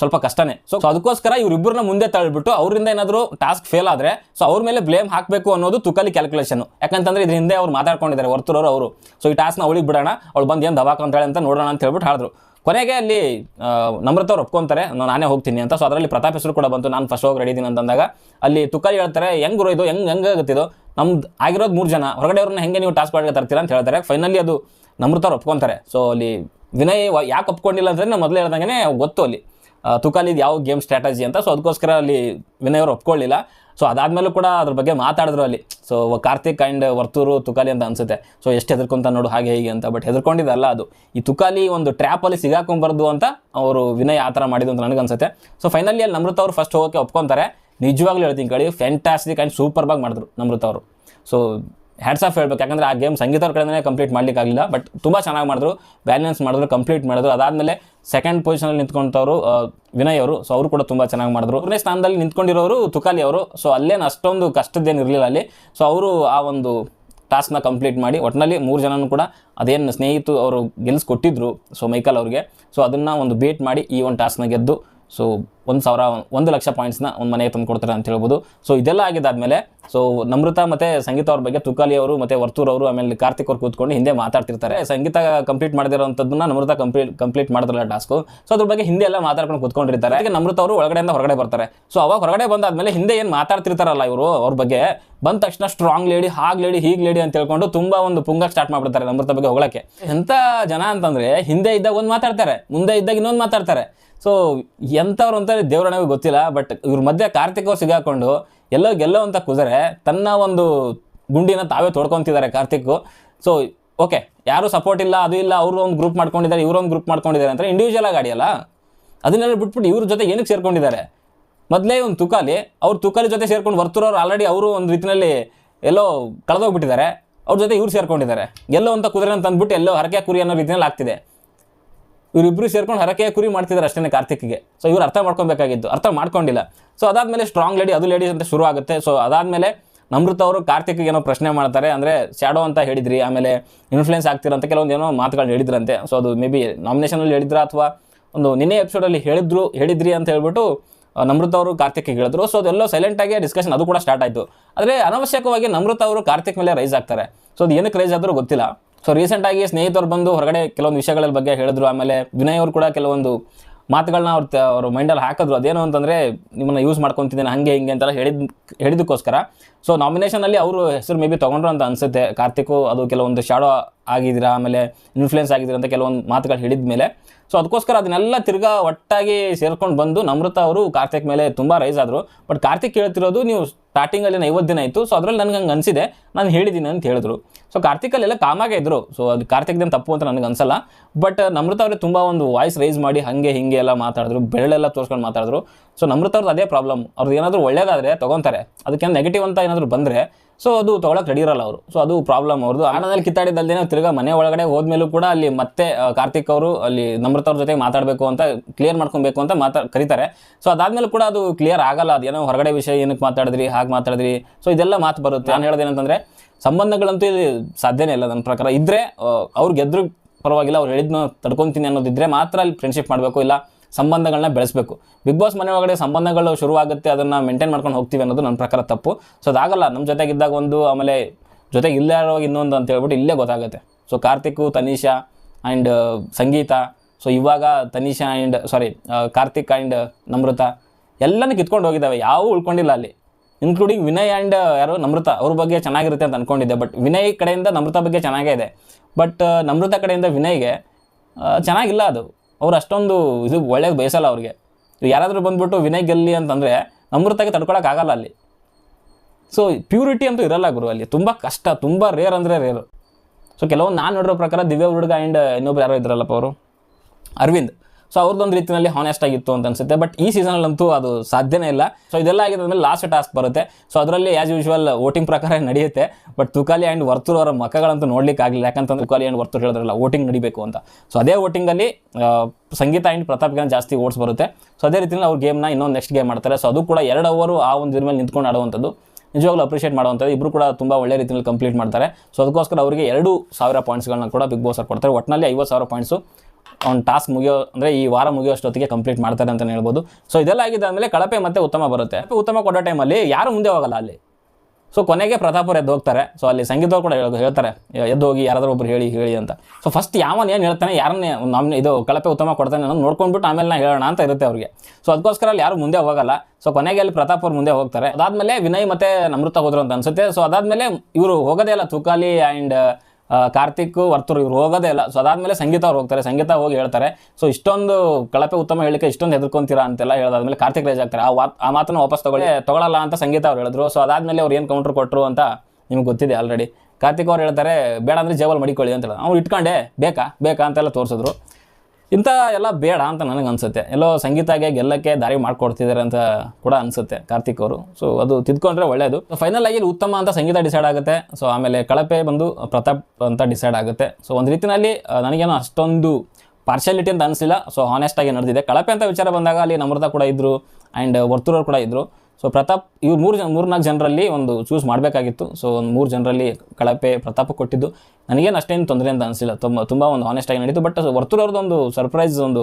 ಸ್ವಲ್ಪ ಕಷ್ಟನೇ. ಸೊ ಅದಕ್ಕೋಸ್ಕರ ಇವರಿಬ್ಬರನ್ನ ಮುಂದೆ ತಳ್ಳಿಬಿಟ್ಟು ಅವರಿಂದ ಏನಾದರೂ ಟಾಸ್ಕ್ ಫೇಲ್ ಆದರೆ ಸೊ ಅವ್ರ ಮೇಲೆ ಬ್ಲೇಮ್ ಹಾಕಬೇಕು ಅನ್ನೋದು ತುಕಲಿ ಕ್ಯಾಲ್ಕುಲೇಷನ್ ಯಾಕಂತಂದ್ರೆ ಇದ್ರ ಹಿಂದೆ ಅವ್ರು ಮಾತಾಡ್ಕೊಂಡಿದ್ದಾರೆ ಹೊರ್ತೂರವ್ರು ಅವರು. ಸೊ ಈ ಟಾಸ್ಕ್ನ ಅವಳಿಗೆ ಬಿಡೋಣ, ಅವ್ಳು ಬಂದು ಏನು ದವಾಕ ಅಂತಾಳೆ ಅಂತ ನೋಡೋಣ ಅಂತ ಹೇಳ್ಬಿಟ್ಟು ಹೇಳಿದ್ರು ಕೊನೆಗೆ ಅಲ್ಲಿ ನಮ್ರತ ಅವ್ರು ಒಪ್ಕೊಂತಾರೆ ನಾನು ನಾನೇ ಹೋಗ್ತೀನಿ ಅಂತ. ಸೊ ಅದರಲ್ಲಿ ಪ್ರತಾಪ್ ಹೆಸರು ಕೂಡ ಬಂತು. ನಾನು ಫಸ್ಟ್ ಹೋಗಿ ರೆಡಿ ಇದ್ದೀನಿ ಅಂತಂದಾಗ. ಅಲ್ಲಿ ತುಕಲಿ ಹೇಳ್ತಾರೆ, ಹೆಂಗ್ ಇದು? ಹೆಂಗ್ ಹೆಂಗಾಗುತ್ತಿದ್ದು ನಮ್ದು ಆಗಿರೋದು ಮೂರು ಜನ. ಹೊರಗಡೆ ಅವ್ರನ್ನ ಹೆಂಗೆ ನೀವು ಟಾಸ್ಕ್ ಮಾಡಿ ತರ್ತೀರಾ? ಅಂತ ಹೇಳ್ತಾರೆ. ಫೈನಲಿ ಅದು ನಮ್ರತ ಅವ್ರು ಒಪ್ಕೊಂತಾರೆ. ಸೊ ಅಲ್ಲಿ ವಿನಯ್ ಯಾಕೆ ಒಪ್ಕೊಂಡಿಲ್ಲ ಅಂದರೆ ನಾನು ಮೊದಲು ಹೇಳ್ದಂಗೆ ಗೊತ್ತು ಅಲ್ಲಿ. ತುಕಾಲಿ ತುಕಾಲಿದ್ ಯಾವ ಗೇಮ್ ಸ್ಟ್ರಾಟಜಿ ಅಂತ. ಸೊ ಅದಕ್ಕೋಸ್ಕರ ಅಲ್ಲಿ ವಿನಯ್ ಅವರು ಒಪ್ಕೊಳ್ಳಿಲ್ಲ. ಸೊ ಅದಾದ್ಮೇಲೂ ಕೂಡ ಅದ್ರ ಬಗ್ಗೆ ಮಾತಾಡಿದ್ರು ಅಲ್ಲಿ. ಸೊ ಕಾರ್ತಿಕ್ ಆ್ಯಂಡ್ ವರ್ತೂರು ತುಕಾಲಿ ಅಂತ ಅನ್ಸುತ್ತೆ. ಸೊ ಎಷ್ಟು ಹೆದರ್ಕೊಂತ ನೋಡು ಹಾಗೆ ಹೀಗೆ ಅಂತ. ಬಟ್ ಹೆದರ್ಕೊಂಡಿದ್ದಲ್ಲ ಅದು. ಈ ತುಕಾಲಿ ಒಂದು ಟ್ರ್ಯಾಪಲ್ಲಿ ಸಿಗಾಕೊಂಬಾರ್ದು ಅಂತ ಅವರು ವಿನಯ್ ಆ ಥರ ಮಾಡಿದ್ದು ಅಂತ ನನಗೆ ಅನ್ಸುತ್ತೆ. ಸೊ ಫೈನಲಿ ಅಲ್ಲಿ ನಮೃತ ಅವರು ಫಸ್ಟ್ ಹೋಗೋಕ್ಕೆ ಒಪ್ಕೊಂತಾರೆ. ನಿಜವಾಗ್ಲೂ ಹೇಳ್ತೀನಿ ಕಳಿ ಫ್ಯಾಂಟಾಸ್ಟಿಕ್ ಆ್ಯಂಡ್ ಸೂಪರ್ಬಾಗಿ ಮಾಡಿದ್ರು ನಮೃತ ಅವರು ಸೊ ಹ್ಯಾಡ್ಸ್ ಆಫ್ ಹೇಳ್ಬೇಕು. ಯಾಕಂದರೆ ಆ ಗೇಮ್ ಸಂಗೀತ ಅವ್ರ ಕಡೆನೇ ಕಂಪ್ಲೀಟ್ ಮಾಡಲಿಕ್ಕಾಗಲಿಲ್ಲ ಬಟ್ ತುಂಬ ಚೆನ್ನಾಗಿ ಮಾಡಿದ್ರು. ಬ್ಯಾಲೆನ್ಸ್ ಮಾಡಿದ್ರು ಕಂಪ್ಲೀಟ್ ಮಾಡಿದ್ರು. ಅದಾದಮೇಲೆ ಸೆಕೆಂಡ್ ಪೊಸಿಷನಲ್ಲಿ ನಿಂತ್ಕೊಂತವ್ರು ಆ, ವಿನಯ್ ಅವರು. ಸೊ ಅವರು ಕೂಡ ತುಂಬ ಚೆನ್ನಾಗಿ ಮಾಡಿದ್ರು. ಮೂರನೇ ಸ್ಥಾನದಲ್ಲಿ ನಿಂತ್ಕೊಂಡಿರೋರು ತುಕಾಲಿ ಅವರು. ಸೊ ಅಲ್ಲೇನು ಅಷ್ಟೊಂದು ಕಷ್ಟದ್ದೇನು ಇರಲಿಲ್ಲ ಅಲ್ಲಿ. ಸೊ ಅವರು ಆ ಒಂದು ಟಾಸ್ಕ್ನ ಕಂಪ್ಲೀಟ್ ಮಾಡಿ ಒಟ್ಟಿನಲ್ಲಿ ಮೂರು ಜನನೂ ಕೂಡ ಅದೇನು ಸ್ನೇಹಿತು ಅವರು ಗೆಲ್ಸ್ ಕೊಟ್ಟಿದ್ರು ಸೊ ಮೈಕಲ್ ಅವ್ರಿಗೆ. ಸೊ ಅದನ್ನು ಒಂದು ಬೇಟ್ ಮಾಡಿ ಈ ಒಂದು ಟಾಸ್ಕ್ನ ಗೆದ್ದು ಸೊ ಒಂದು ಸಾವಿರ, ಒಂದು ಲಕ್ಷ ಪಾಯಿಂಟ್ಸ್ನ ಒಂದು ಮನೆಗೆ ತಂದು ಕೊಡ್ತಾರೆ ಅಂತ ಹೇಳ್ಬೋದು. ಸೊ ಇದೆಲ್ಲ ಆಗಿದ್ದಾದ್ಮೇಲೆ ಸೊ ನಮೃತ ಮತ್ತು ಸಂಗೀತ ಅವ್ರ ಬಗ್ಗೆ ತುಕಾಲಿ ಅವರು ಮತ್ತು ವರ್ತೂರ್ ಅವರು, ಆಮೇಲೆ ಕಾರ್ತಿಕ್ ಅವ್ರು ಕೂತ್ಕೊಂಡು ಹಿಂದೆ ಮಾತಾಡ್ತಿರ್ತಾರೆ. ಸಂಗೀತ ಕಂಪ್ಲೀಟ್ ಮಾಡಿದಿರೋಂಥದ್ದನ್ನ ನಮೃತ ಕಂಪ್ಲೀಟ್ ಕಂಪ್ಲೀಟ್ ಮಾಡಿದ್ರಲ್ಲ ಟಾಸ್ಕು ಸೊ ಅದ್ರ ಬಗ್ಗೆ ಹಿಂದೆ ಎಲ್ಲ ಮಾತಾಡ್ಕೊಂಡು ಕೂತ್ಕೊಂಡಿರ್ತಾರೆ. ಅದಕ್ಕೆ ನಮೃತ ಅವರು ಒಳಗಡೆಯಿಂದ ಹೊರಗಡೆ ಬರ್ತಾರೆ. ಸೊ ಅವಾಗ ಹೊರಗಡೆ ಬಂದಾದ್ಮೇಲೆ ಹಿಂದೆ ಏನು ಮಾತಾಡ್ತಿರ್ತಾರಲ್ಲ ಇವರು, ಅವ್ರ ಬಗ್ಗೆ, ಬಂದ ತಕ್ಷಣ ಸ್ಟ್ರಾಂಗ್ ಲೇಡಿ ಹಾಗ್ ಲೇಡಿ ಹೀಗ್ ಲೇಡಿ ಅಂತ ಹೇಳ್ಕೊಂಡು ತುಂಬ ಒಂದು ಪುಂಗಕ್ಕೆ ಸ್ಟಾರ್ಟ್ ಮಾಡಿಬಿಡ್ತಾರೆ ನಮೃತ ಬಗ್ಗೆ ಹೊಗಳಕ್ಕೆ. ಎಂಥ ಜನ ಅಂತಂದರೆ ಹಿಂದೆ ಇದ್ದಾಗ ಒಂದು ಮಾತಾಡ್ತಾರೆ, ಮುಂದೆ ಇದ್ದಾಗ ಇನ್ನೊಂದು ಮಾತಾಡ್ತಾರೆ. ಸೊ ಎಂಥವ್ರು ಅಂತ ದೇವ್ರಣೆಗೂ ಗೊತ್ತಿಲ್ಲ ಬಟ್ ಇವ್ರ ಮಧ್ಯೆ ಕಾರ್ತಿಕ್ ಸಿಗಾಕೊಂಡು ಎಲ್ಲೋ ಗೆಲ್ಲೋ ಅಂತ ಕುದುರೆ ತನ್ನ ಒಂದು ಗುಂಡಿನ ತಾವೇ ತೊಡ್ಕೊಂತಿದ್ದಾರೆ ಕಾರ್ತಿಕ್ ಸೊ ಓಕೆ ಯಾರು ಸಪೋರ್ಟ್ ಇಲ್ಲ, ಅದು ಇಲ್ಲ, ಅವರು ಒಂದು ಗ್ರೂಪ್ ಮಾಡ್ಕೊಂಡಿದ್ದಾರೆ ಇವರೊಂದು ಗ್ರೂಪ್ ಮಾಡ್ಕೊಂಡಿದ್ದಾರೆ ಅಂತ ಇಂಡಿವಿಜುವಲ್ ಆಗಿ ಆಡಿಯಲ್ಲ ಅದನ್ನೆಲ್ಲ ಬಿಟ್ಬಿಟ್ಟು ಇವ್ರ ಜೊತೆ ಏನಕ್ಕೆ ಸೇರ್ಕೊಂಡಿದ್ದಾರೆ? ಮೊದಲೇ ಒಂದು ತುಕಾಲಿ, ಅವ್ರು ತುಕಾಲಿ ಜೊತೆ ಸೇರ್ಕೊಂಡು ಬರ್ತಿರೋರು ಆಲ್ರೆಡಿ ಅವರು ಒಂದು ರೀತಿಯಲ್ಲಿ ಎಲ್ಲೋ ಕಳೆದೋಗ್ಬಿಟ್ಟಿದ್ದಾರೆ, ಅವ್ರ ಜೊತೆ ಇವ್ರು ಸೇರ್ಕೊಂಡಿದ್ದಾರೆ. ಎಲ್ಲೋ ಅಂತ ಕುದುರೆ ಅಂತ ಅಂದ್ಬಿಟ್ಟು ಎಲ್ಲೋ ಹರಕೆ ಕುರಿ ಅನ್ನೋ ರೀತಿಯಲ್ಲಿ ಆಗ್ತಿದೆ. ಇವರಿಬ್ಬರು ಸೇರ್ಕೊಂಡು ಹರಕೆಯ ಕುರಿ ಮಾಡ್ತಿದ್ದಾರೆ ಅಷ್ಟೇ ಕಾರ್ತಿಕ್ಗೆ. ಸೊ ಇವರು ಅರ್ಥ ಮಾಡ್ಕೊಬೇಕಾಗಿತ್ತು ಅರ್ಥ ಮಾಡ್ಕೊಂಡಿಲ್ಲ. ಸೊ ಅದಾದಮೇಲೆ ಸ್ಟ್ರಾಂಗ್ ಲೇಡಿ ಅದು ಲೇಡಿ ಅಂತ ಶುರು ಆಗುತ್ತೆ ಸೊ ಅದಾದಮೇಲೆ ನಮೃತ ಅವರು ಕಾರ್ತಿಕ್ಗೆ ಏನೋ ಪ್ರಶ್ನೆ ಮಾಡ್ತಾರೆ. ಅಂದರೆ ಶ್ಯಾಡೋ ಅಂತ ಹೇಳಿದ್ರಿ, ಆಮೇಲೆ ಇನ್ಫ್ಲುಯೆನ್ಸ್ ಆಗ್ತಿರಂತ ಕೆಲವೊಂದು ಏನೋ ಮಾತುಗಳು ಹೇಳಿದ್ರಂತೆ. ಸೊ ಅದು ಮೇ ಬಿ ನಾಮಿನೇಷನಲ್ಲಿ ಹೇಳಿದ್ರ ಅಥವಾ ಒಂದು ನಿನ್ನೆ ಎಪಿಸೋಡಲ್ಲಿ ಹೇಳಿದ್ರು, ಹೇಳಿದ್ರಿ ಅಂತ ಹೇಳ್ಬಿಟ್ಟು ನಮೃತ ಅವರು ಕಾರ್ತಿಕ್ಗೆ ಹೇಳಿದ್ರು. ಸೊ ಅದೆಲ್ಲೋ ಸೈಲೆಂಟಾಗಿ ಡಿಸ್ಕಷನ್ ಅದು ಕೂಡ ಸ್ಟಾರ್ಟ್ ಆಯಿತು. ಆದರೆ, ಅನವಶ್ಯಕವಾಗಿ ನಮೃತ ಅವರು ಕಾರ್ತಿಕ್ ಮೇಲೆ ರೈಸ್ ಆಗ್ತಾರೆ. ಸೊ ಅದು ಏನಕ್ಕೆ ರೈಸ್ ಆದರೂ ಗೊತ್ತಿಲ್ಲ. ಸೊ ರೀಸೆಂಟಾಗಿ ಸ್ನೇಹಿತರು ಬಂದು ಹೊರಗಡೆ ಕೆಲವೊಂದು ವಿಷಯಗಳ ಬಗ್ಗೆ ಹೇಳಿದ್ರು. ಆಮೇಲೆ ವಿನಯ್ ಅವರು ಕೂಡ ಕೆಲವೊಂದು ಮಾತುಗಳನ್ನ ಅವ್ರ ಅವ್ರ ಮೈಂಡಲ್ಲಿ ಹಾಕಿದ್ರು. ಅದೇನು ಅಂತಂದರೆ, ನಿಮ್ಮನ್ನ ಯೂಸ್ ಮಾಡ್ಕೊತಿದ್ದೇನೆ, ಹಾಗೆ ಹಿಂಗೆ ಅಂತೆಲ್ಲ ಹೇಳಿದ್ ಹೇಳಿದಕ್ಕೋಸ್ಕರ ಸೊ ನಾಮಿನೇಷನಲ್ಲಿ ಅವರು ಹೆಸರು ಮೇ ಬಿ ತೊಗೊಂಡ್ರು ಅಂತ ಅನಿಸುತ್ತೆ. ಕಾರ್ತಿಕ್, ಅದು ಕೆಲವೊಂದು ಶಾಡೋ ಆಗಿದ್ದೀರಾ, ಆಮೇಲೆ ಇನ್ಫ್ಲುಯೆನ್ಸ್ ಆಗಿದ್ದೀರಾ ಅಂತ ಕೆಲವೊಂದು ಮಾತುಗಳು ಹೇಳಿದ ಮೇಲೆ ಸೊ ಅದಕ್ಕೋಸ್ಕರ ಅದನ್ನೆಲ್ಲ ತಿರ್ಗಾ ಒಟ್ಟಾಗಿ ಸೇರ್ಕೊಂಡು ಬಂದು ನಮೃತ ಅವರು ಕಾರ್ತಿಕ್ ಮೇಲೆ ತುಂಬ ರೈಸ್ ಆದರು. ಬಟ್ ಕಾರ್ತಿಕ್ ಹೇಳ್ತಿರೋದು ನೀವು ಸ್ಟಾರ್ಟಿಂಗಲ್ಲಿ ಐವತ್ತು ದಿನ ಇತ್ತು. ಸೊ ಅದರಲ್ಲಿ ನನಗೆ ಹಂಗೆ ಅನಿಸಿದೆ. ನಾನು ಹೇಳಿದ್ದೀನಿ ಅಂತ ಹೇಳಿದ್ರು. ಸೊ ಕಾರ್ತಿಕಲ್ಲೆಲ್ಲ ಕಾಮಾಗೆ ಇದ್ರು. ಸೊ ಅದು ಕಾರ್ತಿಕ್ದೇನು ತಪ್ಪು ಅಂತ ನನಗೆ ಅನಿಸಲ್ಲ. ಬಟ್ ನಮ್ರತ ಅವರೇ ತುಂಬ ಒಂದು ವಾಯ್ಸ್ ರೈಸ್ ಮಾಡಿ ಹಾಗೆ ಹಿಂಗೆ ಎಲ್ಲ ಮಾತಾಡಿದ್ರು. ಬೆರಳೆಲ್ಲ ತೋರಿಸ್ಕೊಂಡು ಮಾತಾಡಿದ್ರು. ಸೊ ನಮೃತ ಅವ್ರದ್ದು ಅದೇ ಪ್ರಾಬ್ಲಮ್ ಅವ್ರದ್ದು ಏನಾದರೂ ಒಳ್ಳೆಯದಾದರೆ ತೊಗೊತಾರೆ. ಅದಕ್ಕೆ ನೆಗೆಟಿವ್ ಅಂತ ಏನಾದರೂ ಬಂದರೆ ಸೊ ಅದು ತೊಗೊಳಕ್ಕೆ ರೆಡಿ ಇರಲ್ಲ ಅವರು. ಸೊ ಅದು ಪ್ರಾಬ್ಲಮ್ ಅವ್ರದ್ದು ಹಣದಲ್ಲಿ ಕಿತ್ತಾಡಿದ್ದಲ್ದೇ ತಿರ್ಗಾ ಮನೆ ಒಳಗಡೆ ಹೋದ್ಮೇಲೂ ಕೂಡ ಅಲ್ಲಿ ಮತ್ತೆ ಕಾರ್ತಿಕ್ ಅವರು ಅಲ್ಲಿ ನಮ್ರತ ಅವ್ರ ಜೊತೆ ಮಾತಾಡಬೇಕು ಅಂತ ಕ್ಲಿಯರ್ ಮಾಡ್ಕೊಬೇಕು ಅಂತ ಮಾತಾ, ಕರೀತಾರೆ. ಸೊ ಅದಾದ್ಮೇಲೆ ಕೂಡ ಅದು ಕ್ಲಿಯರ್ ಆಗಲ್ಲ. ಅದು ಏನೋ ಹೊರಗಡೆ ವಿಷಯ ಏನಕ್ಕೆ ಮಾತಾಡಿದ್ರಿ, ಹಾಗೆ ಮಾತಾಡಿದ್ರಿ. ಸೊ ಇದೆಲ್ಲ ಮಾತು ಬರುತ್ತೆ. ನಾನು ಹೇಳೋದೇನಂತಂದ್ರೆ ಸಂಬಂಧಗಳಂತೂ ಇದು ಸಾಧ್ಯನೇ ಇಲ್ಲ ನನ್ನ ಪ್ರಕಾರ. ಇದ್ದರೆ ಅವ್ರು ಗೆದ್ರು ಪರವಾಗಿಲ್ಲ. ಅವ್ರು ಹೇಳಿದ್ನ ತಡ್ಕೊತೀನಿ ಅನ್ನೋದಿದ್ರೆ ಮಾತ್ರ ಅಲ್ಲಿ ಫ್ರೆಂಡ್ಶಿಪ್ ಮಾಡಬೇಕು. ಇಲ್ಲ ಸಂಬಂಧಗಳನ್ನ ಬೆಳೆಸಬೇಕು. ಬಿಗ್ ಬಾಸ್ ಮನೆ ಒಳಗಡೆ ಸಂಬಂಧಗಳು ಶುರುವಾಗುತ್ತೆ, ಅದನ್ನು ಮೇಂಟೈನ್ ಮಾಡ್ಕೊಂಡು ಹೋಗ್ತೀವಿ ಅನ್ನೋದು ನನ್ನ ಪ್ರಕಾರ ತಪ್ಪು. ಸೊ ಅದಾಗಲ್ಲ ನಮ್ಮ ಜೊತೆಗಿದ್ದಾಗ ಒಂದು, ಆಮೇಲೆ ಜೊತೆಗೆ ಇರೋವಾಗ ಇನ್ನೊಂದು ಅಂತ ಹೇಳ್ಬಿಟ್ಟು ಇಲ್ಲೇ ಗೊತ್ತಾಗುತ್ತೆ. So Karthik, Tanisha and Sangeetha so ಇವಾಗ Tanisha and sorry Karthik and Namratha ಎಲ್ಲನೂ ಕಿತ್ಕೊಂಡು ಹೋಗಿದ್ದಾವೆ. ಯಾವ ಉಳ್ಕೊಂಡಿಲ್ಲ ಅಲ್ಲಿ. ಇನ್ಕ್ಲೂಡಿಂಗ್ ವಿನಯ್ ಆ್ಯಂಡ್ ಯಾರು? ನಮೃತ ಅವ್ರ ಬಗ್ಗೆ ಚೆನ್ನಾಗಿರುತ್ತೆ ಅಂತ ಅಂದ್ಕೊಂಡಿದ್ದೆ ಬಟ್ ವಿನಯ್ ಕಡೆಯಿಂದ ನಮೃತ ಬಗ್ಗೆ ಚೆನ್ನಾಗೇ ಇದೆ. ಬಟ್ ನಮೃತ ಕಡೆಯಿಂದ ವಿನಯ್ಗೆ ಚೆನ್ನಾಗಿಲ್ಲ ಅದು. ಅವ್ರು ಅಷ್ಟೊಂದು ಇದು ಒಳ್ಳೇದು ಬಯಸಲ್ಲ ಅವ್ರಿಗೆ. ಯಾರಾದರೂ ಬಂದ್ಬಿಟ್ಟು ವಿನಯ್ ಗೆಲ್ಲಿ ಅಂತಂದರೆ ನಮ್ರತಾಗೆ ತಡ್ಕೊಳಕ್ಕಾಗಲ್ಲ ಅಲ್ಲಿ. ಸೊ ಪ್ಯೂರಿಟಿ ಅಂತೂ ಇರಲ್ಲ ಗುರು ಅಲ್ಲಿ. ತುಂಬ ಕಷ್ಟ, ತುಂಬ ರೇರ್ ಅಂದರೆ ರೇರು ಸೊ ಕೆಲವೊಂದು ನಾನು ನೋಡಿರೋ ಪ್ರಕಾರ ದಿವ್ಯ ಹುಡುಗ ಆ್ಯಂಡ್ ಇನ್ನೊಬ್ರು ಯಾರೋ ಇದ್ರಲ್ಲಪ್ಪ ಅವರು? ಅರವಿಂದ್. ಸೊ ಅವ್ರದ್ದೊಂದು ರೀತಿಯಲ್ಲಿ ಹಾನೆಸ್ಟ್ ಆಗಿತ್ತು ಅಂತ ಅನ್ಸುತ್ತೆ. ಬಟ್ ಈ ಸೀಸನಲ್ಲಂತೂ ಅದು ಸಾಧ್ಯನೇ ಇಲ್ಲ. ಸೊ ಇದೆಲ್ಲ ಆಗಿದ್ದಾದ್ಮೇಲೆ ಲಾಸ್ಟ್ ಟಾಸ್ಕ್ ಬರುತ್ತೆ. ಸೊ ಅದರಲ್ಲಿ ಆ್ಯಸ್ ಯೂಶುವಲ್ ವೋಟಿಂಗ್ ಪ್ರಕಾರ ನಡೆಯುತ್ತೆ. ಬಟ್ ತುಕಾಲಿ ಆ್ಯಂಡ್ ವರ್ತೂರ್ ಅವರ ಮಕ್ಕಳಂತೂ ನೋಡ್ಲಿಕ್ಕೆ ಆಗಲಿಲ್ಲ. ಯಾಕಂತಂದ್ರೆ ತುಕಾಲಿ ಆ್ಯಂಡ್ ವರ್ತೂರ್ ಹೇಳಿದ್ರಲ್ಲ ವೋಟಿಂಗ್ ನಡಿಬೇಕು ಅಂತ. ಸೊ ಅದೇ ವೋಟಿಂಗಲ್ಲಿ ಸಂಗೀತ ಆ್ಯಂಡ್ ಪ್ರತಾಪ್ಗೆ ಜಾಸ್ತಿ ಓಟ್ಸ್ ಬರುತ್ತೆ. ಸೊ ಅದೇ ರೀತಿಯಲ್ಲಿ ಅವ್ರ ಗೇಮ್ನ ಇನ್ನೊಂದು ನೆಕ್ಸ್ಟ್ ಗೇಮ್ ಮಾಡ್ತಾರೆ. ಸೊ ಅದು ಕೂಡ ಎರಡು ಅವರು ಆ ಒಂದು ಇದ್ರ ಮೇಲೆ ನಿಂತ್ಕೊಂಡು ಆಡುವಂಥದ್ದು. ನಿಜವಾಗ್ಲೂ ಅಪ್ರಿಷಿಯೇಟ್ ಮಾಡುವಂಥದ್ದು. ಇಬ್ಬರು ಕೂಡ ತುಂಬ ಒಳ್ಳೆ ರೀತಿಯಲ್ಲಿ ಕಂಪ್ಲೀಟ್ ಮಾಡ್ತಾರೆ. ಸೊ ಅದಕ್ಕೋಸ್ಕರ ಅವರಿಗೆ ಎರಡು ಸಾವಿರ ಪಾಯಿಂಟ್ಸ್ಗಳನ್ನ ಕೂಡ ಬಿಗ್ ಬಾಸ್ ಅವ್ರು ಕೊಡ್ತಾರೆ. ಒಟ್ಟಿನಲ್ಲಿ ಐವತ್ತು ಸಾವಿರ ಪಾಯಿಂಟ್ಸು ಅವ್ನು ಟಾಸ್ಕ್ ಮುಗಿಯೋ, ಅಂದರೆ ಈ ವಾರ ಮುಗಿಯೋಷ್ಟೊತ್ತಿಗೆ ಕಂಪ್ಲೀಟ್ ಮಾಡ್ತಾರೆ ಅಂತಲೇ ಹೇಳ್ಬೋದು. ಸೊ ಇದೆಲ್ಲ ಆಗಿದೆ ಆದಮೇಲೆ ಕಳಪೆ ಮತ್ತೆ ಉತ್ತಮ ಬರುತ್ತೆ. ಉತ್ತಮ ಕೊಡೋ ಟೈಮಲ್ಲಿ ಯಾರು ಮುಂದೆ ಹೋಗಲ್ಲ ಅಲ್ಲಿ. ಸೊ ಕೊನೆಗೆ ಪ್ರತಾಪರು ಎದ್ದು ಹೋಗ್ತಾರೆ. ಸೊ ಅಲ್ಲಿ ಸಂಗೀತದವ್ರು ಕೂಡ ಹೇಳ್ತಾರೆ. ಎದ್ದು ಹೋಗಿ ಯಾರಾದರೂ ಒಬ್ರು ಹೇಳಿ ಹೇಳಿ ಅಂತ. ಸೊ ಫಸ್ಟ್ ಯಾವನ್ ಏನು ಹೇಳ್ತಾನೆ, ಯಾರನ್ನೇ ನಮ್ಮ ಇದು ಕಳಪೆ ಉತ್ತಮ ಕೊಡ್ತಾನೆ ಅನ್ನೋದು ನೋಡ್ಕೊಂಡ್ಬಿಟ್ಟು ಆಮೇಲೆ ನಾ ಹೇಳೋಣ ಅಂತ ಇರುತ್ತೆ ಅವ್ರಿಗೆ. ಸೊ ಅದಕ್ಕೋಸ್ಕರ ಅಲ್ಲಿ ಯಾರು ಮುಂದೆ ಹೋಗಲ್ಲ. ಸೊ ಕೊನೆಗೆ ಅಲ್ಲಿ ಪ್ರತಾಪ್ ಅವ್ರು ಮುಂದೆ ಹೋಗ್ತಾರೆ. ಅದಾದಮೇಲೆ ವಿನಯ್ ಮತ್ತೆ ನಮೃತ ಹೋದ್ರು ಅಂತ ಅನ್ಸುತ್ತೆ. ಸೊ ಅದಾದಮೇಲೆ ಇವರು ಹೋಗೋದೇ ಇಲ್ಲ, ತುಕಾಲಿ ಆ್ಯಂಡ್ ಕಾರ್ತಿಕ್ ವರ್ತೂರು ಇವ್ರು ಹೋಗೋದೇ ಇಲ್ಲ. ಸೊ ಅದಾದ್ಮೇಲೆ ಸಂಗೀತ ಅವ್ರು ಹೋಗ್ತಾರೆ. ಸಂಗೀತ ಹೋಗಿ ಹೇಳ್ತಾರೆ. ಸೊ ಇಷ್ಟೊಂದು ಕಳಪೆ, ಉತ್ತಮ ಹೇಳಿಕೆ ಇಷ್ಟೊಂದು ಹೆದರ್ಕೊಂತೀರಾ ಅಂತೆಲ್ಲ ಹೇಳೋದಾದ್ಮೇಲೆ ಕಾರ್ತಿಕ್ ರೇಜ್ ಆಗ್ತಾರೆ. ಆ ವಾತ್, ಆ ಮಾತನ್ನು ವಾಪಸ್ ತಗೊಳ್ಳಿ. ತಗೊಳ್ಳಲ್ಲ ಅಂತ ಸಂಗೀತ ಅವ್ರು ಹೇಳಿದ್ರು. ಸೊ ಅದಾದ್ಮೇಲೆ ಅವ್ರು ಏನು ಕೌಂಟ್ರ್ ಕೊಟ್ಟರು ಅಂತ ನಿಮ್ಗೆ ಗೊತ್ತಿದೆ ಆಲ್ರೆಡಿ ಕಾರ್ತಿಕ್ ಅವ್ರು ಹೇಳ್ತಾರೆ, ಬೇಡ ಅಂದರೆ ಜೇಬಲ್ ಮಡಿಕೊಳ್ಳಿ ಅಂತ ಅವ್ರು ಇಟ್ಕೊಂಡೆ, ಬೇಕಾ? ಬೇಕಾ? ಅಂತೆಲ್ಲ ತೋರಿಸಿದ್ರು. ಇಂಥ ಎಲ್ಲ ಬೇಡ ಅಂತ ನನಗೆ ಅನಿಸುತ್ತೆ. ಎಲ್ಲೋ ಸಂಗೀತಾಗೆ ಗೆಲ್ಲಕ್ಕೆ ದಾರಿ ಮಾಡ್ಕೊಡ್ತಿದ್ದಾರೆ ಅಂತ ಕೂಡ ಅನಿಸುತ್ತೆ ಕಾರ್ತಿಕ್ ಅವರು. ಸೊ ಅದು ತಿದ್ಕೊಂಡ್ರೆ ಒಳ್ಳೆಯದು ಫೈನಲ್ ಆಗಿ ಉತ್ತಮ ಅಂತ ಸಂಗೀತ ಡಿಸೈಡ್ ಆಗುತ್ತೆ. ಸೊ ಆಮೇಲೆ ಕಳಪೆ ಬಂದು ಪ್ರತಾಪ್ ಅಂತ ಡಿಸೈಡ್ ಆಗುತ್ತೆ. ಸೊ ಒಂದು ರೀತಿಯಲ್ಲಿ ನನಗೇನು ಅಷ್ಟೊಂದು ಪಾರ್ಶಾಲಿಟಿ ಅಂತ ಅನಿಸಿಲ್ಲ. ಸೊ ಹಾನೆಸ್ಟ್ ಆಗಿ ನಡೆದಿದೆ. ಕಳಪೆ ಅಂತ ವಿಚಾರ ಬಂದಾಗ ಅಲ್ಲಿ ನಮ್ರತಾ ಕೂಡ ಇದ್ದರು ಆ್ಯಂಡ್ ವರ್ತೂರವ್ರು ಕೂಡ ಇದ್ದರು ಸೊ ಪ್ರತಾಪ್, ಇವ್ರು ಮೂರು ಜನ ಮೂರ್ನಾಲ್ಕು ಜನರಲ್ಲಿ ಒಂದು ಚೂಸ್ ಮಾಡಬೇಕಾಗಿತ್ತು. ಸೊ ಒಂದು ಮೂರು ಜನರಲ್ಲಿ ಕಳಪೆ ಪ್ರತಾಪ ಕೊಟ್ಟಿದ್ದು. ನನಗೇನು ಅಷ್ಟೇನು ತೊಂದರೆ ಅಂತ ಅನಿಸಿಲ್ಲ. ತುಂಬ ತುಂಬ ಒಂದು ಆನೆಸ್ಟ್ ಆಗಿ ನಡೀತು. ಬಟ್ ವರ್ತೂರ್ ಅವ್ರದ್ದು ಒಂದು ಸರ್ಪ್ರೈಸ್ ಒಂದು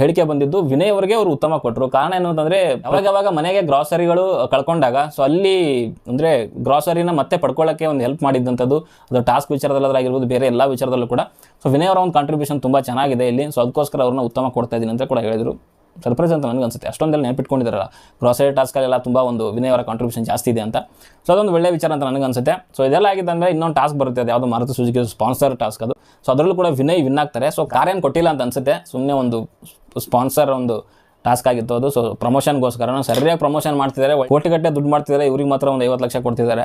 ಹೇಳಿಕೆ ಬಂದಿದ್ದು. ವಿನಯ್ ಅವರಿಗೆ ಅವರು ಉತ್ತಮ ಕೊಟ್ಟರು ಕಾರಣ ಏನು ಅಂತಂದರೆ, ಅವಾಗವಾಗ ಮನೆಗೆ ಗ್ರಾಸರಿಗಳು ಕಳ್ಕೊಂಡಾಗ ಸೊ ಅಲ್ಲಿ ಅಂದರೆ ಗ್ರಾಸರಿನ ಮತ್ತೆ ಪಡ್ಕೊಳ್ಳೋಕ್ಕೆ ಒಂದು ಹೆಲ್ಪ್ ಮಾಡಿದ್ದಂಥದ್ದು. ಅದು ಟಾಸ್ಕ್ ವಿಚಾರದಲ್ಲಾಗಿರ್ಬೋದು ಬೇರೆ ಎಲ್ಲ ವಿಚಾರದಲ್ಲೂ ಕೂಡ. ಸೊ ವಿನಯ್ ಅವರ ಒಂದು ಕಾಂಟ್ರಿಬ್ಯೂಷನ್ ತುಂಬ ಚೆನ್ನಾಗಿದೆ ಇಲ್ಲಿ. ಸೊ ಅದಕ್ಕೋಸ್ಕರ ಅವ್ರನ್ನ ಉತ್ತಮ ಕೊಡ್ತಾ ಇದ್ದೀನಿ ಅಂತ ಕೂಡ ಹೇಳಿದರು. ಸರ್ಪ್ರೈಸ್ ಅಂತ ನನಗೆ ಅನ್ಸುತ್ತೆ. ಅಷ್ಟೊಂದೆಲ್ಲ ನೆನಪಿಟ್ಕೊಂಡಿದ್ದಾರಲ್ಲ. ಗ್ರಾಸರಿ ಟಾಸ್ಕಲ್ಲೆಲ್ಲ ತುಂಬ ಒಂದು ವಿನಯವರ ಕಾಂಟ್ರಿಬ್ಯೂಷನ್ ಜಾಸ್ತಿ ಇದೆ ಅಂತ. ಸೊ ಅದೊಂದು ಒಳ್ಳೆ ವಿಚಾರ ಅಂತ ನನಗೆ ಅನ್ಸುತ್ತೆ. ಸೊ ಇದೆಲ್ಲ ಆಗಿದ್ದಂದ್ರೆ ಇನ್ನೊಂದು ಟಾಸ್ಕ್ ಬರುತ್ತೆ. ಅದು ಯಾವುದು ಮಾರುತಿ ಸುಜುಕಿ ಸ್ಪಾನ್ಸರ್ ಟಾಸ್ಕ್ ಅದು. ಸೊ ಅದರಲ್ಲೂ ಕೂಡ ವಿನಯ್ ವಿನ್ ಆಗ್ತಾರೆ. ಸೊ ಕಾರ್ಯನ್ ಕೊಟ್ಟಿಲ್ಲ ಅಂತ ಅನ್ಸುತ್ತೆ. ಸುಮ್ಮನೆ ಒಂದು ಸ್ಪಾನ್ಸರ್ ಒಂದು ಟಾಸ್ಕ್ ಆಗಿತ್ತು ಅದು. ಸೊ ಪ್ರಮೋಷನ್ಗೋಸ್ಕರ ಸರಿಯಾಗಿ ಪ್ರಮೋಷನ್ ಮಾಡ್ತಿದ್ದಾರೆ. ಕೋಟಿಗಟ್ಟೆ ದುಡ್ಡು ಮಾಡ್ತಿದ್ದಾರೆ. ಇವ್ರಿಗೆ ಮಾತ್ರ ಒಂದು ಐವತ್ತು ಲಕ್ಷ ಕೊಡ್ತಿದ್ದಾರೆ.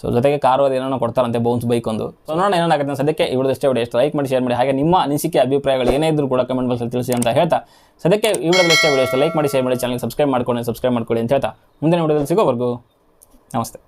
ಸೊ ಜೊತೆಗೆ ಕಾರು ಅದು ಏನೋ ಕೊಡ್ತಾರಂತೆ ಬೌನ್ಸ್ ಬೈಕ್ ಒಂದು. ಸೊ ನೋಡೋಣ ಏನಾಗುತ್ತೆ ಸದ್ಯಕ್ಕೆ ಇವ್ರದ್ದು ಎಷ್ಟೇ ವಿಡಿಯೋ. ಎಷ್ಟು ಲೈಕ್ ಮಾಡಿ ಶೇರ್ ಮಾಡಿ. ಹಾಗೆ ನಿಮ್ಮ ಅನಿಸಿಕೆ, ಅಭಿಪ್ರಾಯಗಳು ಏನೇ ಇದ್ರೂ ಕೂಡ ಕಮೆಂಟ್ ಬಾಕ್ಸಲ್ಲಿ ತಿಳಿಸಿ ಅಂತ ಹೇಳ್ತಾ. ಸದ್ಯಕ್ಕೆ ಈ ವಿಡಿಯೋದಲ್ಲಿ ಎಷ್ಟೇ ವಿಡಿಯೋ. ಲೈಕ್ ಮಾಡಿ ಶೇರ್ ಮಾಡಿ. ಚಾನಲ್ ಸಬ್ಸ್ಕ್ರೈಬ್ ಮಾಡ್ಕೊಳ್ಳಿ ಸಬ್ಸ್ಕ್ರೈಬ್ ಮಾಡ್ಕೊಳ್ಳಿ ಅಂತ ಹೇಳ್ತಾ. ಮುಂದಿನ ವಿಡಿಯೋದಲ್ಲಿ ಸಿಗೋವರೆಗೂ ನಮಸ್ತೆ.